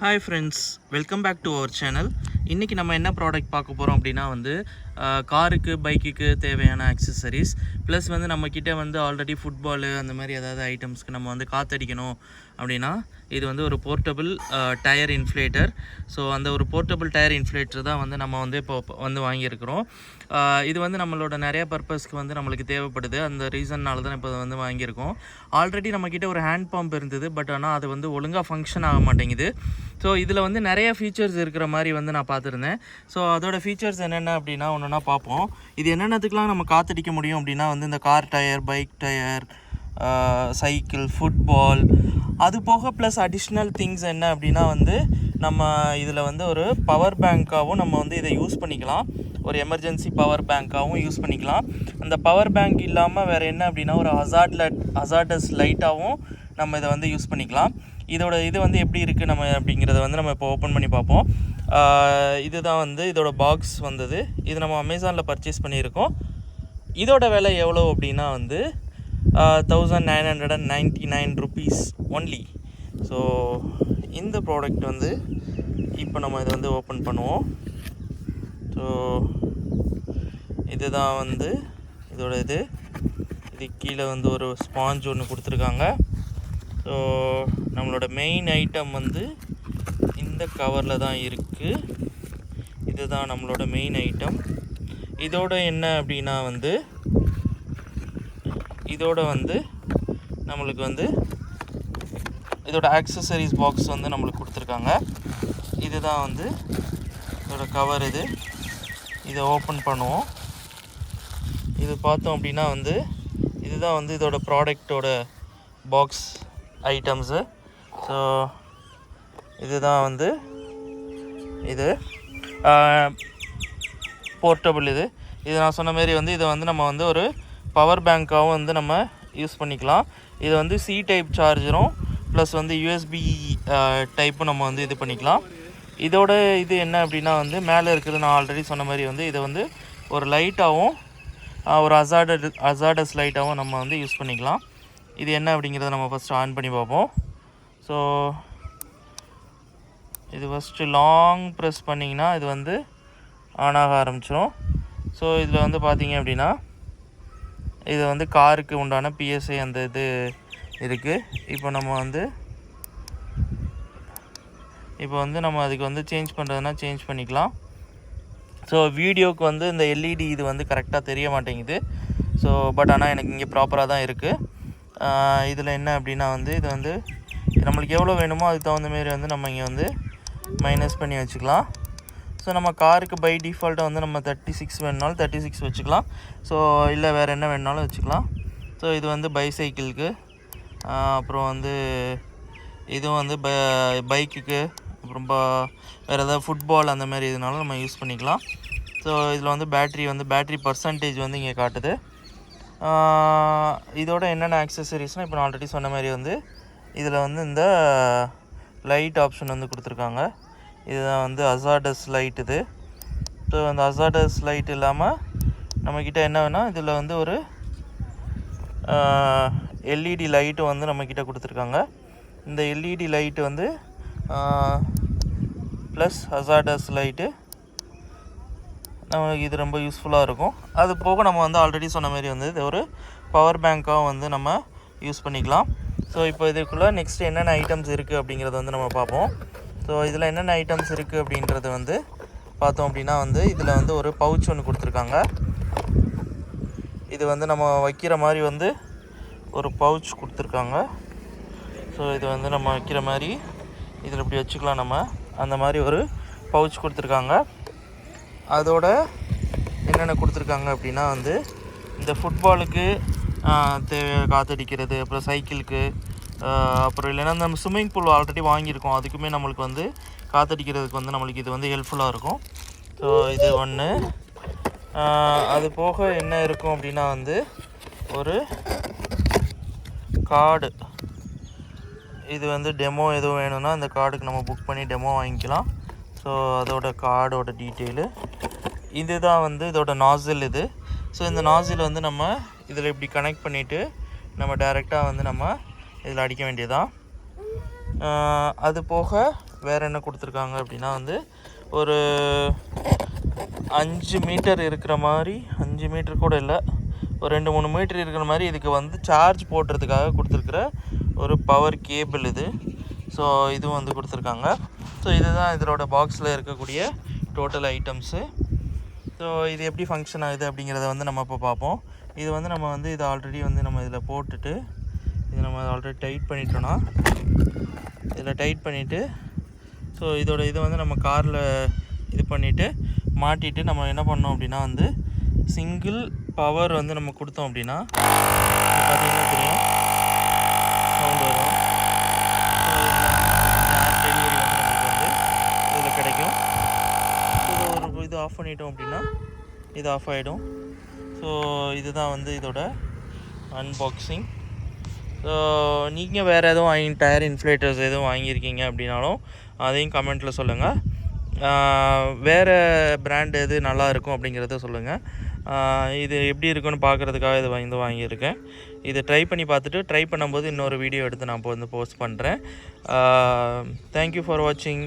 Hi friends welcome back to our channel இன்றைக்கி நம்ம என்ன ப்ராடக்ட் பார்க்க போகிறோம் அப்படின்னா வந்து காருக்கு பைக்குக்கு தேவையான அக்சசரிஸ் ப்ளஸ் வந்து நம்மக்கிட்ட வந்து ஆல்ரெடி ஃபுட்பாலு அந்த மாதிரி ஏதாவது ஐட்டம்ஸ்க்கு நம்ம வந்து காத்தடிக்கணும் அப்படின்னா இது வந்து ஒரு போர்ட்டபிள் டயர் இன்ஃப்ளேட்டர் ஸோ அந்த ஒரு போர்ட்டபிள் டயர் இன்ஃப்ளேட்டர் தான் வந்து நம்ம வந்து இப்போ வந்து வாங்கியிருக்கிறோம். இது வந்து நம்மளோட நிறைய பர்பஸ்க்கு வந்து நம்மளுக்கு தேவைப்படுது. அந்த ரீசன்னால தான் இப்போ வந்து வாங்கியிருக்கோம். ஆல்ரெடி நம்மக்கிட்ட ஒரு ஹேண்ட் பம்ப் இருந்தது பட் ஆனால் அது வந்து ஒழுங்காக ஃபங்க்ஷன் ஆக மாட்டேங்குது. ஸோ இதில் வந்து நிறைய ஃபீச்சர்ஸ் இருக்கிற மாதிரி வந்து நான் பார்த்துருந்தேன். ஸோ அதோட ஃபீச்சர்ஸ் என்னென்ன அப்படின்னா ஒன்று ஒன்றா பார்ப்போம். இது என்னென்னத்துக்கெலாம் நம்ம காத்தடிக்க முடியும் அப்படின்னா வந்து இந்த car tyre bike tyre cycle football அது போக ப்ளஸ் அடிஷ்னல் திங்ஸ் என்ன அப்படின்னா வந்து நம்ம இதில் வந்து ஒரு பவர் பேங்க்காகவும் நம்ம வந்து இதை யூஸ் பண்ணிக்கலாம். ஒரு எமர்ஜென்சி பவர் பேங்க்காகவும் யூஸ் பண்ணிக்கலாம். அந்த பவர் பேங்க் இல்லாமல் வேறு என்ன அப்படின்னா ஒரு ஹசார்ட்ல ஹசார்டஸ் லைட்டாகவும் நம்ம இதை வந்து யூஸ் பண்ணிக்கலாம். இதோட இது வந்து எப்படி இருக்குது நம்ம அப்படிங்கிறத வந்து நம்ம இப்போ ஓப்பன் பண்ணி பார்ப்போம். இதுதான் வந்து இதோட பாக்ஸ் வந்தது. இது நம்ம அமேசானில் பர்ச்சேஸ் பண்ணியிருக்கோம். இதோட விலை எவ்வளோ அப்படின்னா வந்து thousand nine hundred and ninety nine rupees only so இந்த ப்ராடக்ட் வந்து இப்போ நம்ம இதை வந்து ஓப்பன் பண்ணுவோம். ஸோ இதுதான் வந்து இதோட இது. இது கீழே வந்து ஒரு ஸ்பாஞ்ச் ஒன்று கொடுத்துருக்காங்க. ஸோ நம்மளோட மெயின் ஐட்டம் வந்து இந்த கவரில் தான் இருக்குது இதுதான் நம்மளோட மெயின் ஐட்டம் இதோட என்ன அப்படின்னா வந்து இதோட வந்து நம்மளுக்கு வந்து இதோட ஆக்சசரிஸ் பாக்ஸ் வந்து நம்மளுக்கு கொடுத்துருக்காங்க. இதுதான் வந்து இதோட கவர் இது. இதை ஓப்பன் பண்ணுவோம். இது பார்த்தோம் அப்படின்னா வந்து இதுதான் வந்து இதோட ப்ராடக்டோட பாக்ஸ் ஐட்டம்ஸு ஸோ இதுதான் வந்து இது. போர்ட்டபிள் இது. இது நான் சொன்ன மாரி வந்து இதை வந்து நம்ம வந்து ஒரு பவர் பேங்க்காகவும் வந்து நம்ம யூஸ் பண்ணிக்கலாம். இது வந்து சி டைப் சார்ஜரும் ப்ளஸ் வந்து யூஎஸ்பி டைப்பும் நம்ம வந்து இது பண்ணிக்கலாம். இதோட இது என்ன அப்படின்னா வந்து மேலே இருக்கிறது நான் ஆல்ரெடி சொன்ன மாதிரி வந்து இதை வந்து ஒரு லைட்டாகவும் ஒரு அசார்டட் அசார்டஸ் லைட்டாகவும் நம்ம வந்து யூஸ் பண்ணிக்கலாம். இது என்ன அப்படிங்கிறத நம்ம ஃபஸ்ட்டு ஆன் பண்ணி பார்ப்போம். ஸோ இது ஃபஸ்ட்டு லாங் ப்ரெஸ் பண்ணிங்கன்னா இது வந்து ஆன் ஆக ஆரம்பிச்சிடும் ஸோ இதில் வந்து பார்த்திங்க அப்படின்னா இது வந்து காருக்கு உண்டான பிஎஸ்ஐ அந்த இது இருக்குது இப்போ நம்ம வந்து இப்போ வந்து நம்ம அதுக்கு வந்து சேஞ்ச் பண்ணுறதுனா சேஞ்ச் பண்ணிக்கலாம். ஸோ வீடியோக்கு வந்து இந்த எல்இடி இது வந்து கரெக்டாக தெரிய மாட்டேங்குது. ஸோ பட் ஆனால் எனக்கு இங்கே ப்ராப்பராக தான் இருக்குது இதில் என்ன அப்படின்னா வந்து இது வந்து நம்மளுக்கு எவ்வளோ வேணுமோ அதுக்கு தகுந்த மாரி வந்து நம்ம இங்கே வந்து மைனஸ் பண்ணி வச்சுக்கலாம். ஸோ நம்ம காருக்கு பை டிஃபால்ட்டாக வந்து நம்ம தேர்ட்டி சிக்ஸ் வேணுனாலும் தேர்ட்டி சிக்ஸ் வச்சுக்கலாம். ஸோ இல்லை வேறு என்ன வேணுனாலும் வச்சுக்கலாம். ஸோ இது வந்து பைசைக்கிளுக்கு அப்புறம் வந்து இதுவும் வந்து ப பைக்குக்கு அப்புறம் வேறு ஏதாவது ஃபுட்பால் அந்த மாதிரி இதனாலும் நம்ம யூஸ் பண்ணிக்கலாம். ஸோ இதில் வந்து பேட்ரி வந்து பேட்ரி பர்சன்டேஜ் வந்து இங்கே காட்டுது. இதோட என்னென்ன ஆக்சசரிஸ்னால் இப்போ நான் ஆல்ரெடி சொன்ன மாதிரி வந்து இதில் வந்து இந்த லைட் ஆப்ஷன் வந்து கொடுத்துருக்காங்க. இதுதான் வந்து அசாடஸ் லைட் இது. ஸோ அந்த அசாடஸ் லைட் இல்லாமல் நம்மக்கிட்ட என்ன வேணால் இதில் வந்து ஒரு எல்இடி லைட்டு வந்து நம்மக்கிட்ட கொடுத்துருக்காங்க. இந்த எல்இடி லைட்டு வந்து ப்ளஸ் அசாடஸ் லைட்டு நமக்கு இது ரொம்ப யூஸ்ஃபுல்லாக இருக்கும். அது போக நம்ம வந்து ஆல்ரெடி சொன்ன மாதிரி வந்து இது ஒரு பவர் பேங்க்காகவும் வந்து நம்ம யூஸ் பண்ணிக்கலாம். ஸோ இப்போ இதுக்குள்ளே நெக்ஸ்ட் என்னென்ன ஐட்டம்ஸ் இருக்குது அப்படிங்கிறத வந்து நம்ம பார்ப்போம். ஸோ இதில் என்னென்ன ஐட்டம்ஸ் இருக்குது அப்படின்றது வந்து பார்த்தோம் அப்படின்னா வந்து இதில் வந்து ஒரு பவுச் ஒன்று கொடுத்துருக்காங்க. இது வந்து நம்ம வைக்கிற மாதிரி வந்து ஒரு பவுச் கொடுத்துருக்காங்க. ஸோ இது வந்து நம்ம வைக்கிற மாதிரி இதில் இப்படி வச்சுக்கலாம் நம்ம. அந்த மாதிரி ஒரு பவுச் கொடுத்துருக்காங்க. அதோட என்னென்ன கொடுத்துருக்காங்க அப்படின்னா வந்து இந்த ஃபுட்பாலுக்கு தேவை காத்தடிக்கிறது அப்புறம் சைக்கிளுக்கு அப்புறம் இல்லைன்னா நம்ம ஸ்விம்மிங் பூல் ஆல்ரெடி வாங்கியிருக்கோம். அதுக்குமே நம்மளுக்கு வந்து காத்தடிக்கிறதுக்கு வந்து நம்மளுக்கு இது வந்து ஹெல்ப்ஃபுல்லாக இருக்கும். ஸோ இது ஒன்று அது போக என்ன இருக்கும் அப்படின்னா வந்து ஒரு கார்டு இது வந்து டெமோ எதுவும் வேணும்னா இந்த கார்டுக்கு நம்ம புக் பண்ணி டெமோ வாங்கிக்கலாம். ஸோ அதோட கார்டோட டீட்டெயிலு இதுதான் வந்து இதோட நாசில் இது. ஸோ இந்த நாசில் வந்து நம்ம இதில் இப்படி கனெக்ட் பண்ணிவிட்டு நம்ம டைரெக்டாக வந்து நம்ம இதில் அடிக்க வேண்டியதான் அது போக வேறு என்ன கொடுத்துருக்காங்க அப்படின்னா வந்து ஒரு அஞ்சு மீட்டர் இருக்கிற மாதிரி அஞ்சு மீட்டர் கூட இல்லை ஒரு ரெண்டு மூணு மீட்டர் இருக்கிற மாதிரி இதுக்கு வந்து சார்ஜ் போடுறதுக்காக கொடுத்துருக்குற ஒரு பவர் கேபிள் இது. ஸோ இதுவும் வந்து கொடுத்துருக்காங்க. ஸோ இதுதான் இதோட பாக்ஸில் இருக்கக்கூடிய டோட்டல் ஐட்டம்ஸு ஸோ இது எப்படி ஃபங்க்ஷன் ஆகுது அப்படிங்கிறத வந்து நம்ம இப்போ பார்ப்போம். இது வந்து நம்ம வந்து இது ஆல்ரெடி வந்து நம்ம இதில் போட்டுட்டு இது நம்ம ஆல்ரெடி டைட் பண்ணிட்டோன்னா இதில் டைட் பண்ணிவிட்டு ஸோ இதோட இது வந்து நம்ம காரில் இது பண்ணிவிட்டு மாட்டிட்டு நம்ம என்ன பண்ணோம் அப்படின்னா வந்து சிங்கிள் பவர் வந்து நம்ம கொடுத்தோம் அப்படின்னா இது பார்த்தீங்கன்னா தெரியும் சவுண்ட் வரும் ஸோ ஏர் டெலிவரி வந்து நமக்கு வந்து இதில் கிடைக்கும் ஸோ ஒரு இது ஆஃப் பண்ணிட்டோம் அப்படின்னா இது ஆஃப் ஆகிடும் ஸோ இதுதான் வந்து இதோட அன்பாக்சிங் ஸோ நீங்கள் வேறு எதுவும் வாங்கி டயர் இன்ஃப்ளேட்டர்ஸ் எதுவும் வாங்கியிருக்கீங்க அப்படின்னாலும் அதையும் கமெண்ட்டில் சொல்லுங்கள் வேறு பிராண்ட் எது நல்லாயிருக்கும் அப்படிங்கிறத சொல்லுங்கள் இது எப்படி இருக்குன்னு பார்க்குறதுக்காக இது வாங்கி வாங்கியிருக்கேன். இது ட்ரை பண்ணி பார்த்துட்டு ட்ரை பண்ணும்போது இன்னொரு வீடியோ எடுத்து நான் இப்போ வந்து போஸ்ட் பண்ணுறேன் தேங்க்யூ ஃபார் வாட்சிங்